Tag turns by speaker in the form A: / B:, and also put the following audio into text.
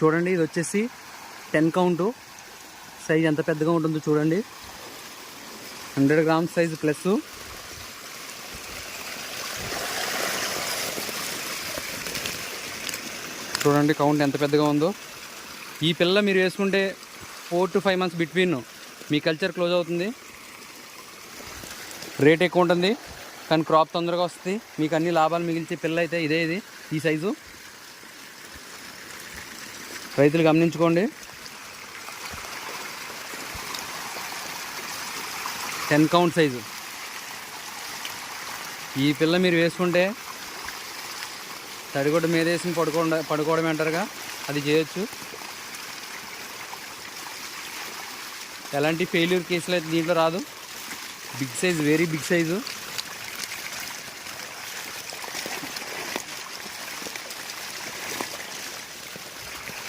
A: చూడండి ఇది వచ్చేసి టెన్ కౌంటు. సైజ్ ఎంత పెద్దగా ఉంటుందో చూడండి. Hundred grams size plus. చూడండి కౌంట్ ఎంత పెద్దగా ఉందో. ఈ పిల్ల మీరు వేసుకుంటే four to five months between. Me culture close అవుతుంది. రేట్ ఎక్కువ ఉంటుంది. కానీ క్రాప్ తొందరగా వస్తుంది. మీకు అన్ని లాభాలు మిగిల్చే పిల్ల అయితే ఇదే ఇది ఈ సైజు. రైతులు గమనించుకోండి. Ten count size. ఈ పిల్ల మీరు వేసుకుంటే తడిగుడ్డ మీద వేసి పడుకోండ పడుకోవడం అంటారుగా అది చేయొచ్చు. ఎలాంటి ఫెయిల్యూర్ కేసులు అయితే దీంట్లో రాదు. Big size very big size